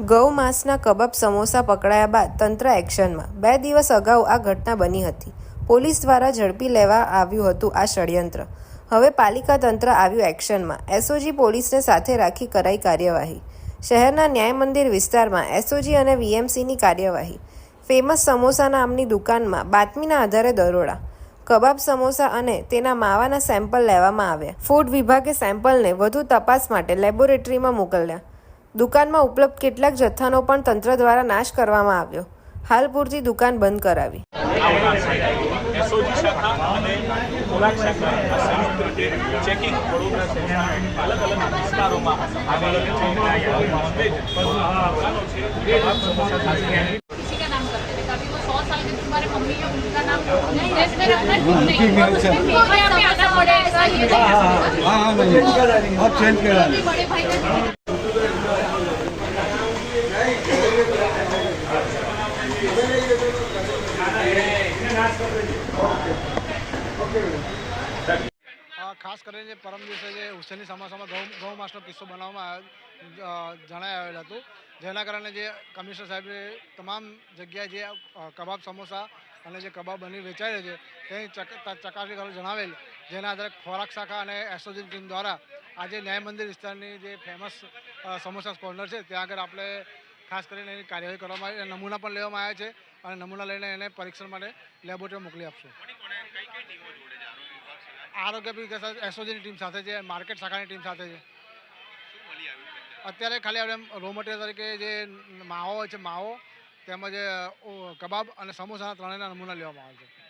ગૌ માંસના કબાબ સમોસા પકડાયા બાદ તંત્ર એક્શનમાં. બે દિવસ અગાઉ આ ઘટના બની હતી. પોલીસ દ્વારા ઝડપી લેવા આવ્યું હતું આ ષડયંત્ર. હવે પાલિકા તંત્ર આવ્યું એક્શનમાં. એસઓજી પોલીસને સાથે રાખી કરાઈ કાર્યવાહી. શહેરના ન્યાય મંદિર વિસ્તારમાં એસઓજી અને વીએમસીની કાર્યવાહી. ફેમસ સમોસા નામની દુકાનમાં બાતમીના આધારે દરોડા. કબાબ સમોસા અને તેના માવાના સેમ્પલ લેવામાં આવ્યા. ફૂડ વિભાગે સેમ્પલને વધુ તપાસ માટે લેબોરેટરીમાં મોકલ્યા. દુકાનમાં ઉપલબ્ધ કેટલાક જથ્થાનો પણ તંત્ર દ્વારા નાશ કરવામાં આવ્યો હાલ પૂરતી દુકાન બંધ કરાવી એસઓજી શાખા અને ખોરાક શાખા આ સંયુક્ત રીતે ચેકિંગ વડોદરા શહેરના અલગ અલગ વિસ્તારોમાં આગળ છે દુકાનો છે કબાબ સમોસા ખાશે किसी का नाम करते थे कभी वो सौ साल के तुम्हारे मम्मी या उनका नाम नहीं इसमें रखना नहीं और उसमें मेरे यहाँ पे आना पड़ेगा ये नहीं हाँ हाँ नहीं अब चेंज करा ખાસ કરીને પરમ દિવસે જે હુસેની સમાસામાં ગૌ ગૌ માસનો કિસ્સો બનાવવામાં જણાઈ આવેલ હતું. જેના કારણે જે કમિશનર સાહેબે તમામ જગ્યાએ જે કબાબ સમોસા અને જે કબાબ બની વેચાયેલ છે તેની ચકાસણી કરવા જણાવેલ, જેના આધારે ખોરાક શાખા અને એસઓજી ટીમ દ્વારા આજે ન્યાય મંદિર વિસ્તારની જે ફેમસ સમોસા કોર્નર છે, ત્યાં આગળ આપણે ખાસ કરીને એની કાર્યવાહી કરવામાં આવી. નમૂના પણ લેવામાં આવ્યા છે અને નમૂના લઈને એને પરીક્ષણ માટે લેબોરેટરી મોકલી આપશું. આરોગ્ય વિકાસ એસઓજીની ટીમ સાથે છે, માર્કેટ શાખાની ટીમ સાથે છે. અત્યારે ખાલી આપણે રો મટીરિયલ તરીકે જે માવો હોય છે, માવો, તેમજ કબાબ અને સમોસાના ત્રણેયના નમૂના લેવામાં આવે છે.